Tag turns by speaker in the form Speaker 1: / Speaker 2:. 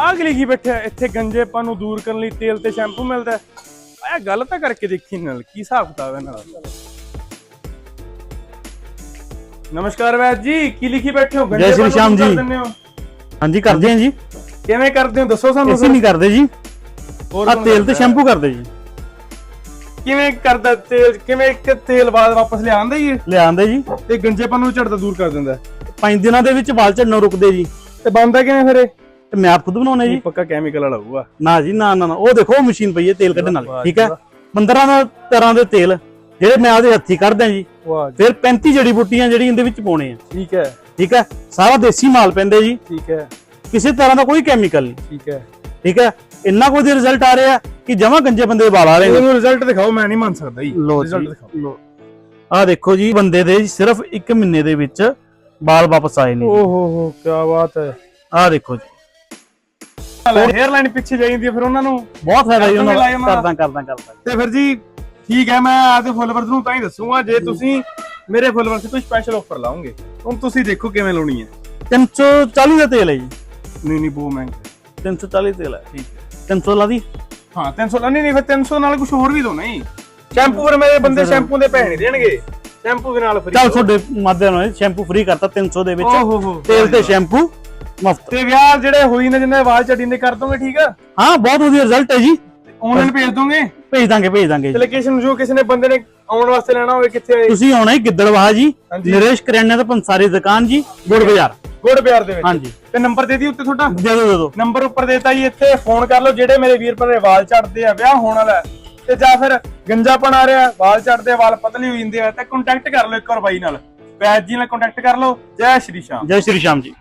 Speaker 1: ਆਹ ਕੀ ਲਿਖੀ ਬੈਠਿਆ? ਇੱਥੇ ਗੰਜੇਪਨ ਨੂੰ ਦੂਰ ਕਰਨ ਲਈ ਤੇਲ ਤੇ ਸ਼ੈਂਪੂ ਮਿਲਦਾ ਹੈ। ਆ ਗੱਲ ਤਾਂ ਕਰਕੇ ਦੇਖੀ ਨਾਲ ਕੀ ਹਿਸਾਬ ਕਿਤਾਬ ਹੈ ਨਾਲ ਨਮਸਕਾਰ ਵੈਦ ਜੀ ਕੀ ਲਿਖੀ ਬੈਠੇ ਹੋ?
Speaker 2: ਜੈ ਸ਼੍ਰੀ ਸ਼ਾਮ ਜੀ। ਹਾਂਜੀ ਕਰਦੇ ਹਾਂ ਜੀ।
Speaker 1: ਕਿਵੇਂ ਕਰਦੇ ਹੋ? ਦੱਸੋ ਸਾਨੂੰ
Speaker 2: ਅਸੀਂ ਨਹੀਂ ਕਰਦੇ ਜੀ। ਆ ਤੇਲ ਤੇ? ਸ਼ੈਂਪੂ ਕਰਦੇ ਜੀ।
Speaker 1: ਕਿਵੇਂ ਕਰਦਾ ਤੇਲ? ਕਿਵੇਂ ਇੱਕ ਤੇਲ ਬਾਅਦ ਵਾਪਸ ਲਿਆਉਂਦਾ ਹੈ
Speaker 2: ਲਿਆਂਦੇ ਜੀ।
Speaker 1: ਤੇ ਗੰਜੇਪਨ ਨੂੰ ਝੜਦਾ ਦੂਰ ਕਰ ਦਿੰਦਾ।
Speaker 2: ਪੰਜ ਦਿਨਾਂ ਦੇ ਵਿੱਚ ਵਾਲ ਝੜਨੋਂ ਰੁਕਦੇ ਜੀ।
Speaker 1: ਤੇ ਬੰਦਾ ਕਿਵੇਂ ਫਿਰ ਇਹ?
Speaker 2: ਤੇ ਮੈਂ ਆਪ ਖੁਦ ਬਣਾਉਣੇ ਜੀ।
Speaker 1: ਪੱਕਾ ਕੈਮੀਕਲ ਵਾਲਾ ਹੋਊਗਾ।
Speaker 2: ਨਾ ਜੀ ਨਾ ਨਾ ਨਾ। ਉਹ ਦੇਖੋ ਮਸ਼ੀਨ ਪਈ ਹੈ ਤੇਲ ਕੱਢਣ ਵਾਲੀ ਠੀਕ ਹੈ?
Speaker 1: ਵਾਹ।
Speaker 2: 15 ਦਾ ਤਰ੍ਹਾਂ ਦੇ ਤੇਲ ਜਿਹੜੇ ਮੈਂ ਆਪਦੇ ਹੱਥੀ ਕੱਢਦਾ ਜੀ ਫਿਰ 35 ਜੜੀ ਬੂਟੀਆਂ ਜਿਹੜੀ ਇਹਦੇ ਵਿੱਚ ਪਾਉਣੇ ਆ।
Speaker 1: ਠੀਕ ਹੈ।
Speaker 2: ਠੀਕ ਹੈ? ਸਾਰਾ ਦੇਸੀ ਮਾਲ ਪੈਂਦੇ ਜੀ।
Speaker 1: ਠੀਕ ਹੈ।
Speaker 2: ਕਿਸੇ ਤਰ੍ਹਾਂ ਦਾ ਕੋਈ ਕੈਮੀਕਲ ਨਹੀਂ।
Speaker 1: ਠੀਕ ਹੈ।
Speaker 2: ਠੀਕ ਹੈ? ਇੰਨਾ ਕੁ ਦੇ ਰਿਜ਼ਲਟ ਆ ਰਿਹਾ ਕਿ ਜਮਾ ਗੰਜੇ ਬੰਦੇ ਵਾਲ ਆ ਰਹੇ ਨੇ।
Speaker 1: ਇਹਨੂੰ ਰਿਜ਼ਲਟ ਦਿਖਾਓ ਮੈਂ ਨਹੀਂ ਮੰਨ ਸਕਦਾ ਜੀ। ਰਿਜ਼ਲਟ ਦਿਖਾਓ।
Speaker 2: ਆ ਦੇਖੋ ਜੀ ਬੰਦੇ ਦੇ ਸਿਰਫ 1 ਮਹੀਨੇ ਦੇ ਵਿੱਚ ਵਾਲ ਵਾਪਸ ਆਏ ਨੇ
Speaker 1: ਓ ਹੋ ਹੋ ਕੀ ਬਾਤ ਹੈ।
Speaker 2: ਆ ਦੇਖੋ ਜੀ।
Speaker 1: ਹੇਅਰ ਲਾਈਨ ਪਿੱਛੇ ਜਾਈਂਦੀ ਫਿਰ ਉਹਨਾਂ ਨੂੰ।
Speaker 2: ਬਹੁਤ ਫਾਇਦਾ ਜੀ ਉਹਨਾਂ ਦਾ। ਕਰਦਾ ਕਰਦਾ ਕਰਦਾ।
Speaker 1: ਤੇ ਫਿਰ ਜੀ ਠੀਕ ਹੈ ਮੈਂ ਆਪਦੇ ਫੋਲੋਵਰਸ ਨੂੰ ਤਾਂ ਹੀ ਦੱਸੂਗਾ ਜੇ ਤੁਸੀਂ ਮੇਰੇ ਫੋਲੋਵਰਸ ਕੋਈ ਸਪੈਸ਼ਲ ਆਫਰ ਲਾਉਂਗੇ ਹੁਣ ਤੁਸੀਂ ਦੇਖੋ ਕਿਵੇਂ ਲਾਉਣੀ ਹੈ।
Speaker 2: 340 ਦਾ ਤੇਲ ਹੈ ਜੀ।
Speaker 1: ਨਹੀਂ ਨਹੀਂ ਬਹੁਤ ਮਹਿੰਗਾ। ਹੈ।
Speaker 2: 340 ਤੇਲ ਹੈ।
Speaker 1: ਠੀਕ ਹੈ।
Speaker 2: 300 ਲਾ ਦੀ।
Speaker 1: ਹਾਂ 300 ਨਹੀਂ ਨਹੀਂ ਫਿਰ 300 ਨਾਲ ਕੁਝ ਹੋਰ ਵੀ ਦੋ ਨਹੀਂ। ਸ਼ੈਂਪੂ ਫਿਰ ਮੇਰੇ ਬੰਦੇ ਸ਼ੈਂਪੂ ਦੇ ਪੈਸੇ ਨਹੀਂ ਦੇਣਗੇ। ਸ਼ੈਂਪੂ ਦੇ ਨਾਲ ਫਰੀ
Speaker 2: ਚੱਲ ਤੁਹਾਡੇ ਮਾਧਿਅਮ ਨਾਲ ਸ਼ੈਂਪੂ ਫ੍ਰੀ ਕਰਤਾ 300 ਦੇ ਵਿੱਚ। ਤੇਲ ਤੇ ਸ਼ੈਂਪੂ ਮੁਫਤ
Speaker 1: ਤੇ ਵਿਆਹ ਜਿਹੜੇ ਹੋਈ ਨੇ ਜਿੰਨੇ ਵਾਲ ਚੜੀਂਦੇ ਕਰ ਦੋਗੇ ਠੀਕ? ਆ
Speaker 2: ਹਾਂ ਬਹੁਤ ਵਧੀਆ ਰਿਜ਼ਲਟ ਹੈ ਜੀ।
Speaker 1: ਆਨਲਾਈਨ ਭੇਜ ਦੋਗੇ?
Speaker 2: ਭੇਜ ਦਾਂਗੇ ਭੇਜ ਦਾਂਗੇ
Speaker 1: ਤੇ
Speaker 2: ਜੀ।
Speaker 1: ਲੋਕੇਸ਼ਨ ਜੋ ਕਿਸੇ ਨੇ ਬੰਦੇ ਨੇ ਆਉਣ ਵਾਸਤੇ ਲੈਣਾ ਹੋਵੇ ਕਿੱਥੇ ਆਏ?
Speaker 2: ਤੁਸੀਂ ਆਉਣਾ ਹੈ ਗਿੱਦੜਵਾਹ ਜੀ। ਨਰੇਸ਼ ਕਰਿਆਨਾ ਦਾ ਪੰਸਾਰੀ ਦੁਕਾਨ ਜੀ ਗੁੜ ਬਾਜ਼ਾਰ।
Speaker 1: ਗੁੜ ਪਿਆਰ ਦੇ ਵਿੱਚ।
Speaker 2: ਹਾਂਜੀ।
Speaker 1: ਤੇ ਨੰਬਰ ਦੇ ਦੀ ਉੱਤੇ ਤੁਹਾਡਾ।
Speaker 2: ਦੇ ਦੋ ਦੇ ਦੋ
Speaker 1: ਨੰਬਰ ਉੱਪਰ ਦੇਤਾ ਜੀ ਇੱਥੇ ਫੋਨ ਕਰ ਲਓ ਜਿਹੜੇ ਮੇਰੇ ਵੀਰ ਭਰੇ ਵਾਲ ਝੜਦੇ ਆ ਵਿਆਹ ਹੋਣ ਵਾਲਾ ਤੇ ਜਾਂ ਫਿਰ ਗੰਜਾਪਣ ਆ ਰਿਹਾ ਵਾਲ ਝੜਦੇ ਵਾਲ ਪਤਲੇ ਹੋ ਜਾਂਦੇ ਆ ਤਾਂ ਕੰਟੈਕਟ ਕਰ ਲਓ ਇੱਕ ਵਾਰ ਬਾਈ ਨਾਲ। ਵੈਦ ਜੀ ਨਾਲ ਕੰਟੈਕਟ ਕਰ ਲਓ। ਜੈ ਸ਼੍ਰੀ ਸ਼ਾਮ।
Speaker 2: ਜੈ ਸ਼੍ਰੀ ਸ਼ਾਮ ਜੀ।